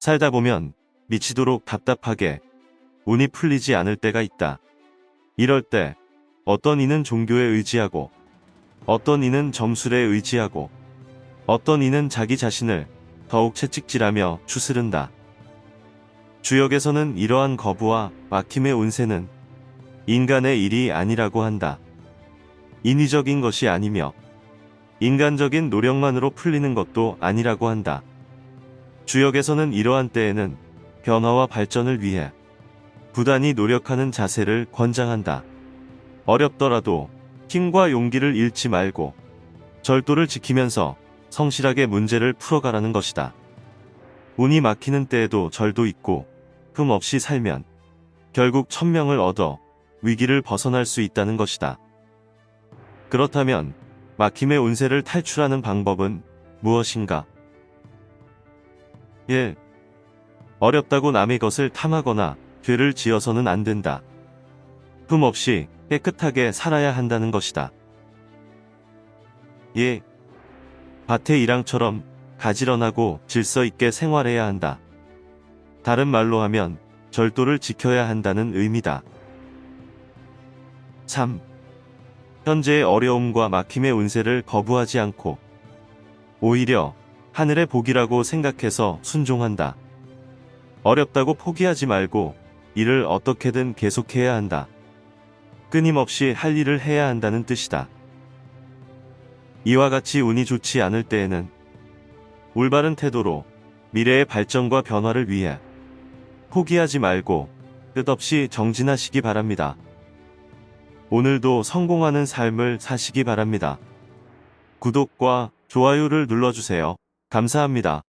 살다 보면 미치도록 답답하게 운이 풀리지 않을 때가 있다. 이럴 때 어떤 이는 종교에 의지하고 어떤 이는 점술에 의지하고 어떤 이는 자기 자신을 더욱 채찍질하며 추스른다. 주역에서는 이러한 거부와 막힘의 운세는 인간의 일이 아니라고 한다. 인위적인 것이 아니며 인간적인 노력만으로 풀리는 것도 아니라고 한다. 주역에서는 이러한 때에는 변화와 발전을 위해 부단히 노력하는 자세를 권장한다. 어렵더라도 힘과 용기를 잃지 말고 절도를 지키면서 성실하게 문제를 풀어가라는 것이다. 운이 막히는 때에도 절도 있고 흠 없이 살면 결국 천명을 얻어 위기를 벗어날 수 있다는 것이다. 그렇다면 막힘의 운세를 탈출하는 방법은 무엇인가? 1. 어렵다고 남의 것을 탐하거나 죄를 지어서는 안 된다. 흠 없이 깨끗하게 살아야 한다는 것이다. 2. 밭의 일랑처럼 가지런하고 질서 있게 생활해야 한다. 다른 말로 하면 절도를 지켜야 한다는 의미다. 3. 현재의 어려움과 막힘의 운세를 거부하지 않고 오히려 하늘의 복이라고 생각해서 순종한다. 어렵다고 포기하지 말고 일을 어떻게든 계속해야 한다. 끊임없이 할 일을 해야 한다는 뜻이다. 이와 같이 운이 좋지 않을 때에는 올바른 태도로 미래의 발전과 변화를 위해 포기하지 말고 끝없이 정진하시기 바랍니다. 오늘도 성공하는 삶을 사시기 바랍니다. 구독과 좋아요를 눌러주세요. 감사합니다.